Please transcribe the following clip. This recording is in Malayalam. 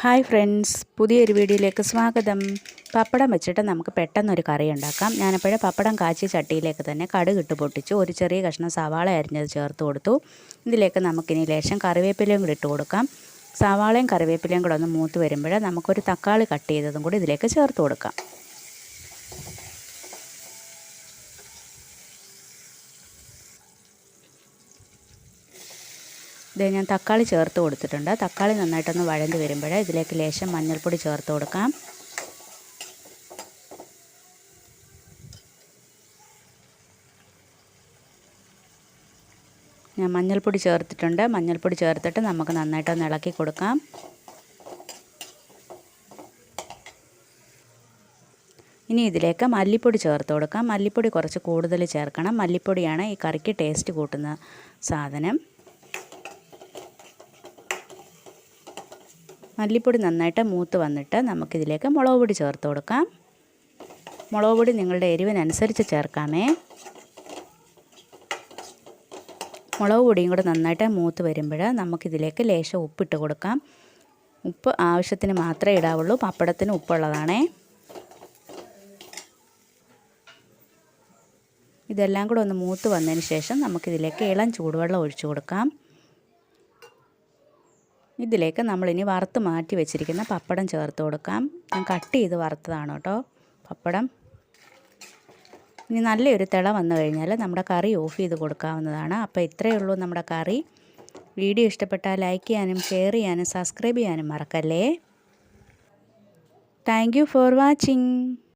ഹായ് ഫ്രണ്ട്സ് പുതിയൊരു വീഡിയോയിലേക്ക് സ്വാഗതം. പപ്പടം വെച്ചിട്ട് നമുക്ക് പെട്ടെന്നൊരു കറി ഉണ്ടാക്കാം. ഞാനപ്പോഴേ പപ്പടം കാച്ചി ചട്ടിയിലേക്ക് തന്നെ കടുക് ഇട്ട് പൊട്ടിച്ചു. ഒരു ചെറിയ കഷ്ണം സവാള അരിഞ്ഞത് ചേർത്ത് കൊടുത്തു. ഇതിലേക്ക് നമുക്കിനി ലേശം കറിവേപ്പിലയും കൂടി ഇട്ട് കൊടുക്കാം. സവാളയും കറിവേപ്പിലയും കൂടെ ഒന്ന് മൂത്ത് വരുമ്പോൾ നമുക്കൊരു തക്കാളി കട്ട് ചെയ്തതും കൂടി ഇതിലേക്ക് ചേർത്ത് കൊടുക്കാം. ഇത് ഞാൻ തക്കാളി ചേർത്ത് കൊടുത്തിട്ടുണ്ട്. തക്കാളി നന്നായിട്ടൊന്ന് വഴന്ന് വരുമ്പോൾ ഇതിലേക്ക് ലേശം മഞ്ഞൾപ്പൊടി ചേർത്ത് കൊടുക്കാം. ഞാൻ മഞ്ഞൾപ്പൊടി ചേർത്തിട്ടുണ്ട്. മഞ്ഞൾപ്പൊടി ചേർത്തിട്ട് നമുക്ക് നന്നായിട്ടൊന്ന് ഇളക്കി കൊടുക്കാം. ഇനി ഇതിലേക്ക് മല്ലിപ്പൊടി ചേർത്ത് കൊടുക്കാം. മല്ലിപ്പൊടി കുറച്ച് കൂടുതൽ ചേർക്കണം. മല്ലിപ്പൊടിയാണ് ഈ കറിക്ക് ടേസ്റ്റ് കൂട്ടുന്ന സാധനം. മല്ലിപ്പൊടി നന്നായിട്ട് മൂത്ത് വന്നിട്ട് നമുക്കിതിലേക്ക് മുളക് പൊടി ചേർത്ത് കൊടുക്കാം. മുളക് പൊടി നിങ്ങളുടെ എരിവിനനുസരിച്ച് ചേർക്കാമേ. മുളക് പൊടിയും കൂടെ നന്നായിട്ട് മൂത്ത് വരുമ്പോൾ നമുക്കിതിലേക്ക് ലേശം ഉപ്പിട്ട് കൊടുക്കാം. ഉപ്പ് ആവശ്യത്തിന് മാത്രമേ ഇടാവുള്ളൂ. പപ്പടത്തിന് ഉപ്പുള്ളതാണേ. ഇതെല്ലാം കൂടെ ഒന്ന് മൂത്ത് വന്നതിന് ശേഷം നമുക്കിതിലേക്ക് ഇളം ചൂടുവെള്ളം ഒഴിച്ചു കൊടുക്കാം. ഇതിലേക്ക് നമ്മളിനി വറുത്ത് മാറ്റി വെച്ചിരിക്കുന്ന പപ്പടം ചേർത്ത് കൊടുക്കാം. ഞാൻ കട്ട് ചെയ്ത് വറുത്തതാണ് കേട്ടോ. പപ്പടം. ഇനി നല്ലൊരു തിള വന്നു കഴിഞ്ഞാൽ നമ്മുടെ കറി ഓഫ് ചെയ്ത് കൊടുക്കാവുന്നതാണ്. അപ്പോൾ ഇത്രയേ ഉള്ളൂ നമ്മുടെ കറി. വീഡിയോ ഇഷ്ടപ്പെട്ടാൽ ലൈക്ക് ചെയ്യാനും ഷെയർ ചെയ്യാനും സബ്സ്ക്രൈബ് ചെയ്യാനും മറക്കല്ലേ. Thank for watching.